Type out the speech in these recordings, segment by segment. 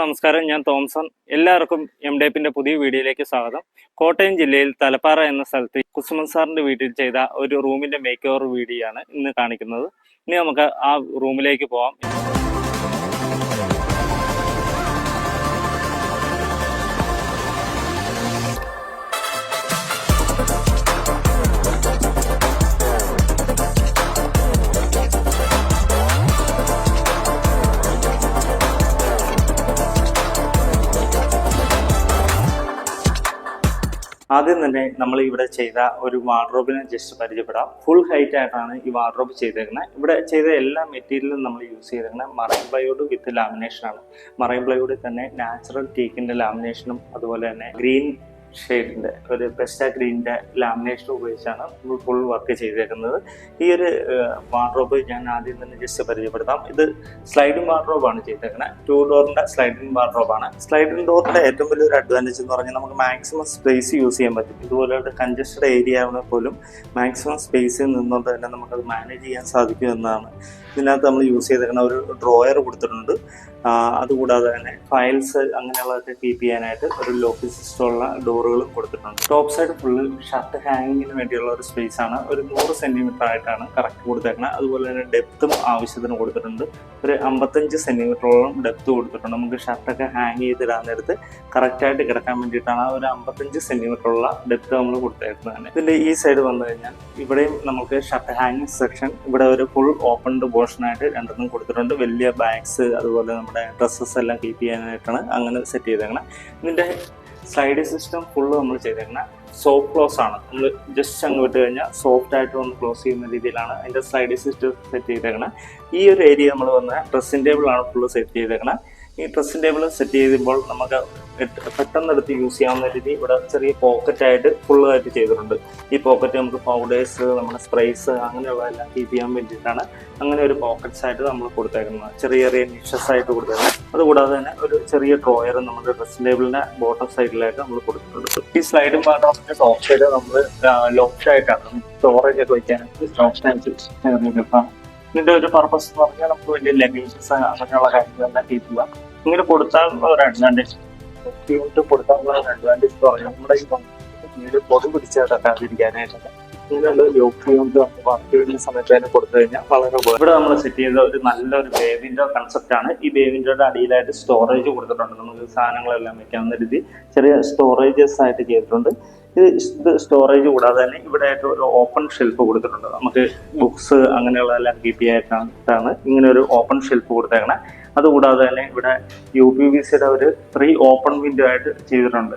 നമസ്കാരം. ഞാൻ തോംസൺ എല്ലാവർക്കും എം ഡേപ്പിന്റെ പുതിയ വീഡിയോയിലേക്ക് സ്വാഗതം. കോട്ടയം ജില്ലയിൽ തലപ്പാറ എന്ന സ്ഥലത്ത് കുസുമൻ സാറിന്റെ വീട്ടിൽ ചെയ്ത ഒരു റൂമിന്റെ മേക്ക് ഓവർ വീഡിയോ ആണ് ഇന്ന് കാണിക്കുന്നത്. ഇനി നമുക്ക് ആ റൂമിലേക്ക് പോവാം. ആദ്യം തന്നെ നമ്മൾ ഇവിടെ ചെയ്ത ഒരു വാർഡ്രോബിനെ ജസ്റ്റ് പരിചയപ്പെടാം. ഫുൾ ഹൈറ്റ് ആയിട്ടാണ് ഈ വാർഡ്രോബ് ചെയ്തേക്കുന്നത് ഇവിടെ ചെയ്ത എല്ലാ മെറ്റീരിയലും നമ്മൾ യൂസ് ചെയ്തേക്കുന്നത് മറൈൻ പ്ലൈവുഡ് വിത്ത് ലാമിനേഷൻ ആണ്. മറൈൻ പ്ലൈവുഡിൽ തന്നെ നാച്ചുറൽ ടീക്കിന്റെ ലാമിനേഷനും അതുപോലെ തന്നെ ഗ്രീൻ ഷെയ്ഡിന്റെ ഒരു പെസ്റ്റ ഗ്രീനിന്റെ ലാമിനേഷൻ ഉപയോഗിച്ചാണ് നമ്മൾ ഫുൾ വർക്ക് ചെയ്തേക്കുന്നത്. ഈ ഒരു വാർഡ്രോബ് ഞാൻ ആദ്യം തന്നെ ജസ്റ്റ് പരിചയപ്പെടുത്താം. ഇത് സ്ലൈഡിംഗ് വാർഡ്രോബാണ് ചെയ്തേക്കുന്നത് ടു ഡോറിന്റെ സ്ലൈഡിംഗ് വാർഡ്രോബാണ് സ്ലൈഡിംഗ് ഡോറിന്റെ ഏറ്റവും വലിയൊരു അഡ്വാന്റേജ് എന്ന് പറഞ്ഞാൽ നമുക്ക് മാക്സിമം സ്പേസ് യൂസ് ചെയ്യാൻ പറ്റും. ഇതുപോലെ ഒരു കൺജസ്റ്റഡ് ഏരിയ ആണെങ്കിൽ പോലും മാക്സിമം സ്പേസിൽ നിന്നുകൊണ്ട് തന്നെ നമുക്കത് മാനേജ് ചെയ്യാൻ സാധിക്കും എന്നതാണ് ഇതിനകത്ത് നമ്മൾ യൂസ് ചെയ്തിരിക്കുന്ന ഒരു ഡ്രോയർ കൊടുത്തിട്ടുണ്ട്. അതുകൂടാതെ തന്നെ ഫയൽസ് അങ്ങനെയുള്ളതൊക്കെ കീപ്പ് ചെയ്യാനായിട്ട് ഒരു ലോക്ക് സിസ്റ്റമുള്ള ഡോറുകളും കൊടുത്തിട്ടുണ്ട്. ടോപ്പ് സൈഡ് ഫുള്ള് ഷർട്ട് ഹാങ്ങിങ്ങിന് വേണ്ടിയുള്ള ഒരു സ്പേസ് ആണ്. ഒരു നൂറ് സെന്റിമീറ്റർ ആയിട്ടാണ് കറക്റ്റ് കൊടുത്തേക്കുന്നത് അതുപോലെ തന്നെ ഡെപ്തും ആവശ്യത്തിന് കൊടുത്തിട്ടുണ്ട്. ഒരു അമ്പത്തഞ്ച് സെന്റിമീറ്ററോളം ഡെപ്ത് കൊടുത്തിട്ടുണ്ട്. നമുക്ക് ഷർട്ടൊക്കെ ഹാങ് ചെയ്തിടാൻ നേരത്ത് കറക്റ്റായിട്ട് കിടക്കാൻ വേണ്ടിയിട്ടാണ് ഒരു അമ്പത്തഞ്ച് സെന്റിമീറ്ററുള്ള ഡെപ്ത് നമ്മൾ കൊടുത്തേക്കുന്നത് തന്നെ. ഇതിന്റെ ഈ സൈഡ് വന്നു കഴിഞ്ഞാൽ ഇവിടെയും നമുക്ക് ഷർട്ട് ഹാങ്ങിങ് സെക്ഷൻ ഇവിടെ ഒരു ഫുൾ ഓപ്പൺഡ് പോർഷനായിട്ട് രണ്ടെണ്ണം കൊടുത്തിട്ടുണ്ട്. വലിയ ബാഗ്സ് അതുപോലെ നമ്മുടെ ഡ്രസ്സസ് എല്ലാം കീപ്പ് ചെയ്യാനായിട്ടാണ് അങ്ങനെ സെറ്റ് ചെയ്തേക്കണം. ഇതിന്റെ സൈഡ് സിസ്റ്റം ഫുള്ള് നമ്മൾ ചെയ്തേക്കണം. സോഫ്റ്റ് ക്ലോസ് ആണ്. നമ്മൾ ജസ്റ്റ് അങ്ങ് വിട്ട് കഴിഞ്ഞാൽ സോഫ്റ്റ് ആയിട്ട് ഒന്ന് ക്ലോസ് ചെയ്യുന്ന രീതിയിലാണ് അതിന്റെ സൈഡ് സിസ്റ്റം സെറ്റ് ചെയ്തേക്കണം. ഈ ഒരു ഏരിയ നമ്മൾ വന്ന ഡ്രസ്സിംഗ് ടേബിൾ ആണ് ഫുള്ള് സെറ്റ് ചെയ്തേക്കണം. ഈ ഡ്രസ്സിംഗ് ടേബിൾ സെറ്റ് ചെയ്യുമ്പോൾ നമുക്ക് പെട്ടെന്ന് എടുത്ത് യൂസ് ചെയ്യാവുന്ന രീതി ഇവിടെ ചെറിയ പോക്കറ്റ് ആയിട്ട് ഫുള്ള് ആയിട്ട് ചെയ്തിട്ടുണ്ട്. ഈ പോക്കറ്റ് നമുക്ക് പൗഡേഴ്സ് നമ്മുടെ സ്പ്രേസ് അങ്ങനെയുള്ളതെല്ലാം കീപ്പ് ചെയ്യാൻ വേണ്ടിയിട്ടാണ് അങ്ങനെ ഒരു പോക്കറ്റ്സ് ആയിട്ട് നമ്മൾ കൊടുത്തേക്കുന്നത്. ചെറിയ ചെറിയ നിഷസ് ആയിട്ട് കൊടുത്തേക്കുന്നത്. അതുകൂടാതെ തന്നെ ഒരു ചെറിയ ഡ്രോയറും നമ്മുടെ ഡ്രസ്സിംഗ് ടേബിളിന്റെ ബോട്ടം സൈഡിലായിട്ട് നമ്മൾ കൊടുത്തിട്ടുണ്ട്. ഈ സ്ലൈഡും പാത്രത്തിന്റെ ടോപ്പ് സൈഡ് നമ്മൾ ലോഫ്റ്റ് ആയിട്ടാണ് സ്റ്റോറേജ് ഒക്കെ വയ്ക്കാനായിട്ട് ആയിട്ട് ഇതിന്റെ ഒരു പർപ്പസ് എന്ന് പറഞ്ഞാൽ നമുക്ക് വലിയ ലഗേജസ് അങ്ങനെയുള്ള കാര്യങ്ങളെല്ലാം കീപ്പ് ചെയ്യാം ഇങ്ങനെ കൊടുത്താൽ ഒരു അഡ്വാന്റേജ് യൂണിറ്റ് കൊടുത്താൽ ഒരു അഡ്വാന്റേജ് പറഞ്ഞാൽ നമ്മുടെ ഈ വീട് പൊതു പിടിച്ചിട്ടൊക്കെ ഇങ്ങനെയുള്ള ലോക്ക് യൂണിറ്റ് നമുക്ക് വർക്ക് ചെയ്യുന്ന സമയത്ത് തന്നെ കൊടുത്തു കഴിഞ്ഞാൽ വളരെ. ഇവിടെ നമ്മൾ സെറ്റ് ചെയ്ത ഒരു നല്ലൊരു ബേ വിൻഡോ കൺസെപ്റ്റ് ആണ്. ഈ ബേ വിൻഡോയുടെ അടിയിലായിട്ട് സ്റ്റോറേജ് കൊടുത്തിട്ടുണ്ട്. നമുക്ക് സാധനങ്ങളെല്ലാം വെക്കാവുന്ന രീതി ചെറിയ സ്റ്റോറേജസ് ആയിട്ട് ചെയ്തിട്ടുണ്ട്. ഇത് ഇത് സ്റ്റോറേജ് കൂടാതെ തന്നെ ഇവിടെ ആയിട്ട് ഒരു ഓപ്പൺ ഷെൽഫ് കൊടുത്തിട്ടുണ്ട്. നമുക്ക് ബുക്സ് അങ്ങനെയുള്ളതെല്ലാം കീപ്പ് ചെയ്യാനായിട്ടാണ് ഇങ്ങനെ ഒരു ഓപ്പൺ ഷെൽഫ് കൊടുത്തേക്കണേ. അതുകൂടാതെ തന്നെ ഇവിടെ യു പി വി സിയുടെ ഒരു ത്രീ ഓപ്പൺ വിൻഡോ ആയിട്ട് ചെയ്തിട്ടുണ്ട്.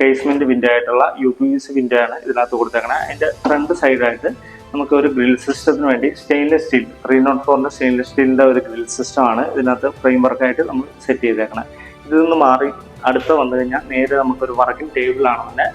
കേസ്മെന്റ് വിൻഡോ ആയിട്ടുള്ള U P V C window ആണ് ഇതിനകത്ത് കൊടുത്തേക്കണത് അതിന്റെ ഫ്രണ്ട് സൈഡായിട്ട് നമുക്ക് ഒരു ഗ്രിൽ സിസ്റ്റത്തിന് വേണ്ടി സ്റ്റെയിൻലെസ് സ്റ്റീൽ ത്രീ നോട്ട് ഫോറിന്റെ സ്റ്റെയിൻലെസ് സ്റ്റീലിന്റെ ഒരു ഗ്രിൽ സിസ്റ്റം ആണ് ഇതിനകത്ത് ഫ്രെയിം വർക്കായിട്ട് നമ്മൾ സെറ്റ് ചെയ്തേക്കണേ. ഇതിൽ നിന്ന് മാറി അടുത്ത് വന്നു കഴിഞ്ഞാൽ നേരെ നമുക്കൊരു വർക്കിംഗ് ടേബിൾ ആണ് തന്നെ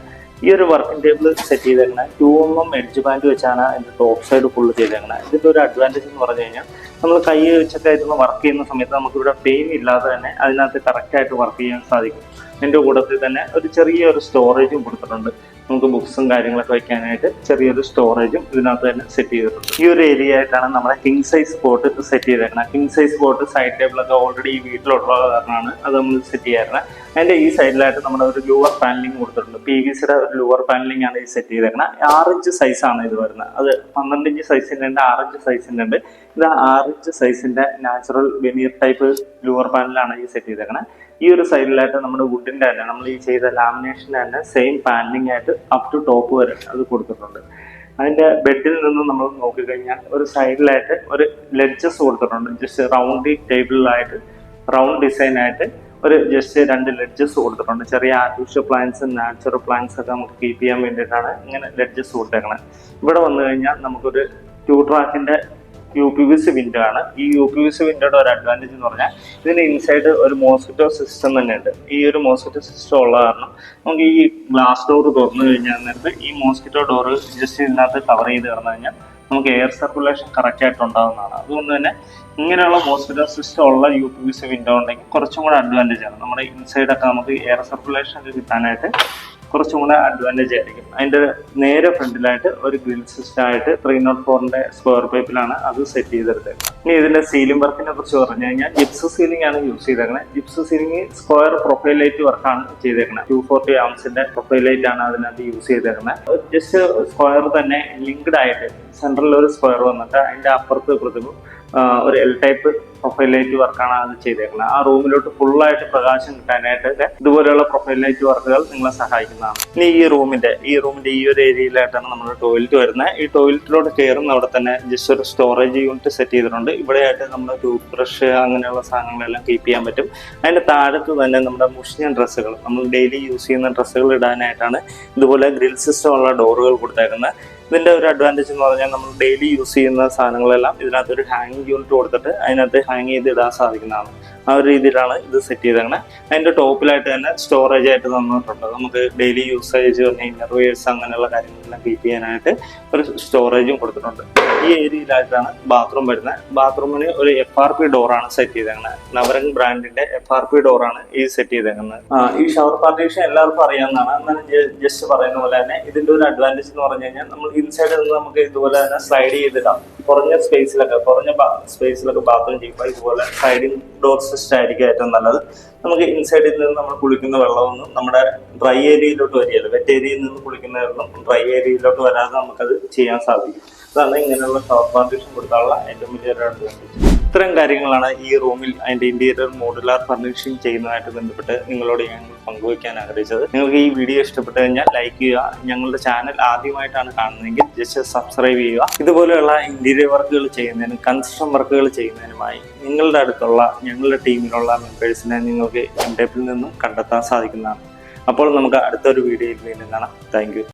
ഈ ഒരു വർക്കിംഗ് ടേബിൾ സെറ്റ് ചെയ്തേക്കണേ. Two M M edge band വെച്ചാണ് അതിന്റെ ടോപ്പ് സൈഡ് ഫുള്ള് ചെയ്തേക്കണേ. ഇതിന്റെ ഒരു അഡ്വാന്റേജ് എന്ന് പറഞ്ഞു കഴിഞ്ഞാൽ നമ്മൾ കൈ വെച്ചൊക്കെ ഇരുന്ന് വർക്ക് ചെയ്യുന്ന സമയത്ത് നമുക്കിവിടെ പെയിൻ ഇല്ലാതെ തന്നെ അതിനകത്ത് കറക്റ്റായിട്ട് വർക്ക് ചെയ്യാൻ സാധിക്കും. അതിന്റെ കൂട്ടത്തിൽ തന്നെ ഒരു ചെറിയ ഒരു സ്റ്റോറേജും കൊടുത്തിട്ടുണ്ട്. നമുക്ക് ബുക്സും കാര്യങ്ങളൊക്കെ വെക്കാനായിട്ട് ചെറിയൊരു സ്റ്റോറേജും ഇതിനകത്ത് തന്നെ സെറ്റ് ചെയ്തിട്ടുണ്ട്. ഈ ഒരു ഏരിയ ആയിട്ടാണ് നമ്മുടെ കിങ് സൈസ് ബോട്ട് സെറ്റ് ചെയ്തേക്കുന്നത് കിങ് സൈസ് ബോട്ട് സൈഡ് ടേബിളൊക്കെ ഓൾറെഡി ഈ വീട്ടിലുള്ള കാരണമാണ് അത് നമ്മൾ സെറ്റ് ചെയ്യാറുണ്ട് അതിന്റെ ഈ സൈഡിലായിട്ട് നമ്മുടെ ഒരു ലൂവർ പാനലിംഗ് കൊടുത്തിട്ടുണ്ട്. പി വി സിയുടെ ഒരു ലൂവർ പാനലിംഗ് ആണ് ഈ സെറ്റ് ചെയ്തേക്കുന്നത് ആറ് ഇഞ്ച് സൈസ് ആണ് ഇത് വരുന്നത്. അത് പന്ത്രണ്ട് ഇഞ്ച് സൈസിന്റെ ഉണ്ട് ആറ് ഇഞ്ച് സൈസിന്റെ ഉണ്ട്. ഇത് ആറ് ഇഞ്ച് സൈസിന്റെ നാച്ചുറൽ വെനീർ ടൈപ്പ് ലൂവർ പാനലാണ് ഈ സെറ്റ് ചെയ്തേക്കുന്നത് ഈ ഒരു സൈഡിലായിട്ട് നമ്മുടെ വുഡിന്റെ തന്നെ നമ്മൾ ഈ ചെയ്ത ലാമിനേഷന്റെ തന്നെ സെയിം പാനലിംഗ് ആയിട്ട് അപ് ടു ടോപ്പ് വരെ അത് കൊടുത്തിട്ടുണ്ട്. അതിന്റെ ബെഡിൽ നിന്ന് നമ്മൾ നോക്കിക്കഴിഞ്ഞാൽ ഒരു സൈഡിലായിട്ട് ഒരു ലെഡ്ജസ് കൊടുത്തിട്ടുണ്ട് ജസ്റ്റ് റൗണ്ട് ടേബിളിലായിട്ട് റൗണ്ട് ഡിസൈൻ ആയിട്ട് ഒരു ജസ്റ്റ് രണ്ട് ലെഡ്ജസ് കൊടുത്തിട്ടുണ്ട്. ചെറിയ ആർട്ടിഫിഷ്യൽ പ്ലാന്റ്സ് നാച്ചുറൽ പ്ലാന്റ്സ് ഒക്കെ നമുക്ക് കീപ്പ് ചെയ്യാൻ വേണ്ടിയിട്ടാണ് ഇങ്ങനെ ലെഡ്ജസ് കൊടുത്തേക്കണത് ഇവിടെ വന്നു കഴിഞ്ഞാൽ നമുക്കൊരു two ട്രാക്കിന്റെ U P V C window ആണ്. ഈ യു പി വി സി വിൻഡോയുടെ ഒരു അഡ്വാന്റേജ് എന്ന് പറഞ്ഞാൽ ഇതിന് ഇൻസൈഡ് ഒരു മോസ്കിറ്റോ സിസ്റ്റം തന്നെ ഉണ്ട്. ഈ ഒരു മോസ്കിറ്റോ സിസ്റ്റം ഉള്ള കാരണം നമുക്ക് ഈ ഗ്ലാസ് ഡോർ തുറന്നു കഴിഞ്ഞാൽ നേരത്തെ ഈ മോസ്കിറ്റോ ഡോർ ജസ്റ്റ് ഇതിനകത്ത് കവർ ചെയ്ത് കിടന്നു കഴിഞ്ഞാൽ നമുക്ക് എയർ സർക്കുലേഷൻ കറക്റ്റ് ആയിട്ട് ഉണ്ടാകുന്നതാണ് അതുകൊണ്ട് തന്നെ ഇങ്ങനെയുള്ള മോസ്കിറ്റോ സിസ്റ്റം ഉള്ള U P V C window ഉണ്ടെങ്കിൽ കുറച്ചും കൂടെ അഡ്വാന്റേജ് ആണ്. നമ്മുടെ ഇൻസൈഡൊക്കെ നമുക്ക് എയർ സർക്കുലേഷൻ ഒക്കെ കിട്ടാനായിട്ട് കുറച്ചും കൂടെ അഡ്വാന്റേജ് ആയിരിക്കും. അതിന്റെ നേരെ ഫ്രണ്ടിലായിട്ട് ഒരു ഗ്രിൽ സിസ്റ്റം ആയിട്ട് ത്രീ നോട്ട് ഫോറിന്റെ സ്ക്വയർ പൈപ്പിലാണ് അത് സെറ്റ് ചെയ്തെടുത്തേക്കുന്നത്. ഇനി ഇതിന്റെ സീലിംഗ് വർക്കിനെ കുറിച്ച് പറഞ്ഞു കഴിഞ്ഞാൽ ജിപ്സ് സീലിംഗ് ആണ് യൂസ് ചെയ്തേക്കുന്നത് gypsum ceiling square profile light വർക്കാണ് ചെയ്തേക്കുന്നത് ടു ഫോർട്ടി ആംസിന്റെ പ്രൊഫൈൽ ലൈറ്റ് ആണ് അതിനകത്ത് യൂസ് ചെയ്തേക്കുന്നത് ജസ്റ്റ് സ്ക്വയർ തന്നെ ലിങ്ക്ഡ് ആയിട്ട് സെൻട്രലിൽ ഒരു സ്ക്വയർ വന്നിട്ട് അതിന്റെ അപ്പുറത്ത് പ്രതിഭ ഒരു എൽ ടൈപ്പ് പ്രൊഫൈൽ ലൈറ്റ് വർക്കാണ് അത് ചെയ്തേക്കുന്നത് ആ റൂമിലോട്ട് ഫുള്ളായിട്ട് പ്രകാശം കിട്ടാനായിട്ട് ഇതുപോലെയുള്ള പ്രൊഫൈൽ ലൈറ്റ് വർക്കുകൾ നിങ്ങളെ സഹായിക്കുന്നതാണ്. ഇനി ഈ റൂമിന്റെ ഈ റൂമിന്റെ ഈ ഒരു ഏരിയയിലായിട്ടാണ് നമ്മുടെ ടോയ്ലറ്റ് വരുന്നത്. ഈ ടോയ്ലറ്റിലോട്ട് കയറുന്ന അവിടെ തന്നെ ജസ്റ്റ് ഒരു സ്റ്റോറേജ് യൂണിറ്റ് സെറ്റ് ചെയ്തിട്ടുണ്ട്. ഇവിടെയായിട്ട് നമ്മുടെ ടൂത്ത് ബ്രഷ് അങ്ങനെയുള്ള സാധനങ്ങളെല്ലാം കീപ്പ് ചെയ്യാൻ പറ്റും. അതിന്റെ താഴത്ത് തന്നെ നമ്മുടെ മുഷിഞ്ഞ ഡ്രസ്സുകൾ നമ്മൾ ഡെയിലി യൂസ് ചെയ്യുന്ന ഡ്രസ്സുകൾ ഇടാനായിട്ടാണ് ഇതുപോലെ ഗ്രിൽ സിസ്റ്റം ഉള്ള ഡോറുകൾ കൊടുത്തേക്കുന്നത്. ഇതിന്റെ ഒരു അഡ്വാന്റേജ് എന്ന് പറഞ്ഞാൽ നമ്മൾ ഡെയിലി യൂസ് ചെയ്യുന്ന സാധനങ്ങളെല്ലാം ഇതിനകത്ത് ഒരു ഹാങ്ങിങ് യൂണിറ്റ് കൊടുത്തിട്ട് അതിനകത്ത് ഹാങ് ചെയ്ത് ഇടാൻ സാധിക്കുന്നതാണ്. ആ ഒരു രീതിയിലാണ് ഇത് സെറ്റ് ചെയ്തേക്കണേ. അതിന്റെ ടോപ്പിലായിട്ട് തന്നെ സ്റ്റോറേജ് ആയിട്ട് തന്നിട്ടുണ്ട്. നമുക്ക് ഡെയിലി യൂസേജ് ഇന്നർവേഴ്സ് അങ്ങനെയുള്ള കാര്യങ്ങളെല്ലാം കീപ്പ് ചെയ്യാനായിട്ട് ഒരു സ്റ്റോറേജും കൊടുത്തിട്ടുണ്ട്. ഈ ഏരിയയിലായിട്ടാണ് ബാത്റൂം വരുന്നത് ബാത്റൂമിന് ഒരു എഫ് ആർ പി ഡോറാണ് സെറ്റ് ചെയ്തേക്കുന്നത് നവരംഗ് ബ്രാൻഡിന്റെ എഫ് ആർ പി ഡോറാണ് ഈ സെറ്റ് ചെയ്തേക്കുന്നത് ഈ ഷവർ പാർട്ടീഷൻ എല്ലാവർക്കും അറിയാവുന്നതാണ്. എന്നാലും ജസ്റ്റ് പറയുന്ന പോലെ തന്നെ ഇതിന്റെ ഒരു അഡ്വാന്റേജ് എന്ന് പറഞ്ഞു കഴിഞ്ഞാൽ നമ്മൾ ഇൻസൈഡിൽ നിന്ന് നമുക്ക് ഇതുപോലെ തന്നെ സ്ലൈഡ് ചെയ്തിടാം. കുറഞ്ഞ സ്പേസിലൊക്കെ കുറഞ്ഞ സ്പേസിലൊക്കെ ബാത്റൂം ചെയ്യുമ്പോൾ ഇതുപോലെ സ്ലൈഡിംഗ് ഡോർ സിസ്റ്റം ആയിരിക്കും ഏറ്റവും നല്ലത്. നമുക്ക് ഇൻസൈഡിൽ നിന്ന് നമ്മൾ കുളിക്കുന്ന വെള്ളമൊന്നും നമ്മുടെ ഡ്രൈ ഏരിയയിലോട്ട് വരികയല്ല. വെറ്റ് ഏരിയയിൽ നിന്ന് കുളിക്കുന്ന വെള്ളം ഡ്രൈ ഏരിയയിലോട്ട് വരാതെ നമുക്കത് ചെയ്യാൻ സാധിക്കും. അതാണ് ഇങ്ങനെയുള്ള ഷവർ പാർട്ടീഷൻ കൊടുക്കാനുള്ള ഏറ്റവും വലിയൊരു അഡ്വാന്റേജ് ഇത്തരം കാര്യങ്ങളാണ് ഈ റൂമിൽ അതിന്റെ ഇന്റീരിയർ മോഡുലാർ ഫർണിഷിംഗ് ചെയ്യുന്നതായിട്ട് ബന്ധപ്പെട്ട് നിങ്ങളോട് ഞങ്ങൾ പങ്കുവയ്ക്കാൻ ആഗ്രഹിച്ചത്. നിങ്ങൾക്ക് ഈ വീഡിയോ ഇഷ്ടപ്പെട്ടു കഴിഞ്ഞാൽ ലൈക്ക് ചെയ്യുക. ഞങ്ങളുടെ ചാനൽ ആദ്യമായിട്ടാണ് കാണുന്നതെങ്കിൽ ജസ്റ്റ് സബ്സ്ക്രൈബ് ചെയ്യുക. ഇതുപോലെയുള്ള ഇന്റീരിയർ വർക്കുകൾ ചെയ്യുന്നതിനും കൺസ്ട്രക്ഷൻ വർക്കുകൾ ചെയ്യുന്നതിനുമായി നിങ്ങളുടെ അടുത്തുള്ള ഞങ്ങളുടെ ടീമിലുള്ള മെമ്പേഴ്സിനെ നിങ്ങൾക്ക് എന്റെ നിന്നും കണ്ടെത്താൻ സാധിക്കുന്നതാണ്. അപ്പോൾ നമുക്ക് അടുത്തൊരു വീഡിയോയിൽ വീണ്ടും കാണാം. താങ്ക്